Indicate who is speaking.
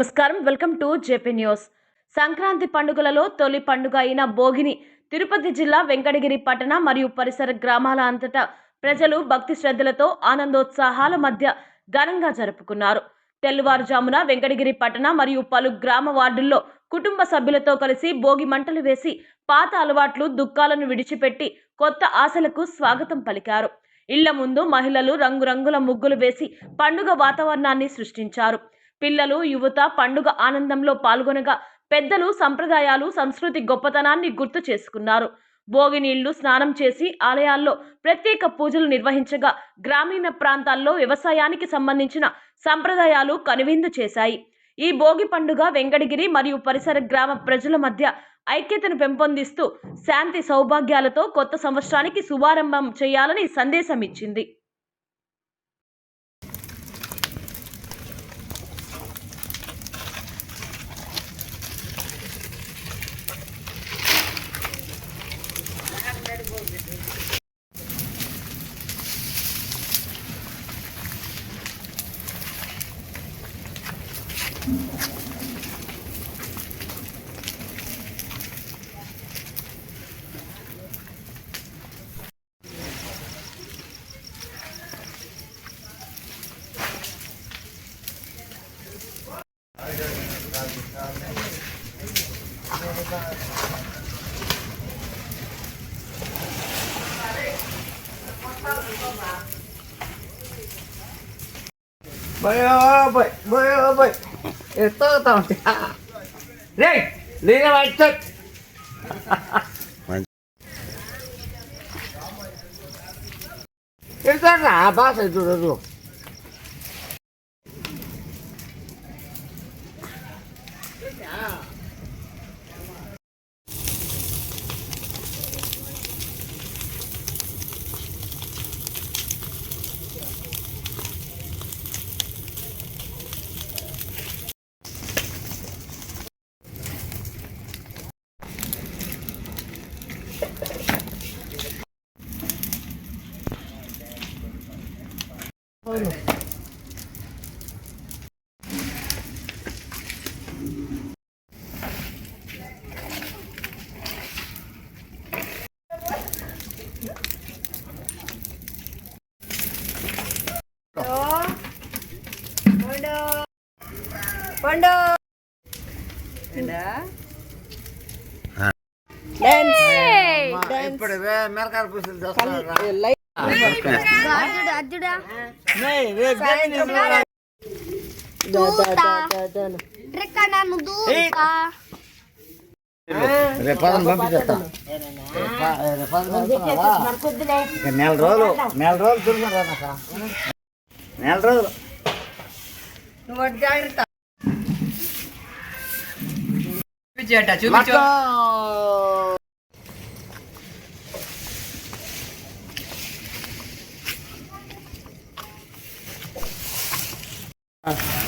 Speaker 1: నమస్కారం. Welcome to JP news. Sankranti పండుగలలో తొలి పండుగ అయిన భోగిని తిరుపతి జిల్లా వెంకటగిరి పట్టణ మరియు పరిసర గ్రామాల అంతటా ప్రజలు భక్తి శ్రద్ధలతో ఆనందోత్సాహాల మధ్య ఘనంగా జరుపుకున్నారు. తెల్లవారుజామున వెంకటగిరి పట్టణ మరియు పలు గ్రామ వార్డుల్లో కుటుంబ సభ్యులతో కలిసి భోగి మంటలు వేసి పాత అలవాట్లు దుఃఖాలను విడిచిపెట్టి కొత్త ఆశలకు స్వాగతం పలికారు. ఇళ్ళ ముందు మహిళలు రంగురంగుల ముగ్గులు వేసి పండుగ వాతావరణాన్ని సృష్టించారు. పిల్లలు యువత పండుగ ఆనందంలో పాల్గొనగా పెద్దలు సంప్రదాయాలు సంస్కృతి గొప్పతనాన్ని గుర్తు చేసుకున్నారు. భోగి నీళ్ళు స్నానం చేసి ఆలయాల్లో ప్రత్యేక పూజలు నిర్వహించగా గ్రామీణ ప్రాంతాల్లో వ్యవసాయానికి సంబంధించిన సంప్రదాయాలు కనువిందు చేశాయి. ఈ భోగి పండుగ వెంకటగిరి మరియు పరిసర గ్రామ ప్రజల మధ్య ఐక్యతను పెంపొందిస్తూ శాంతి సౌభాగ్యాలతో కొత్త సంవత్సరానికి శుభారంభం చేయాలని సందేశం ఇచ్చింది
Speaker 2: Bơi ơi, bơi, bơi ơi, bơi. ఎత్తో రే నేనే వాడుతా ఎడతాడు రా బాస చూడదు
Speaker 3: పండు డాన్స్
Speaker 2: ఇప్పుడు మెరకాల పుస్తలు చేస్తున్నారా
Speaker 3: అర్జుడా అర్జుడా ట్రిక్ అన్నాను దూతా.
Speaker 2: రేపు పంపించేస్తా. నెల రోజులు నెల రోజులు తిరుగుతారా నెల రోజులు.
Speaker 4: చూపించేట చూపించు
Speaker 2: Uh.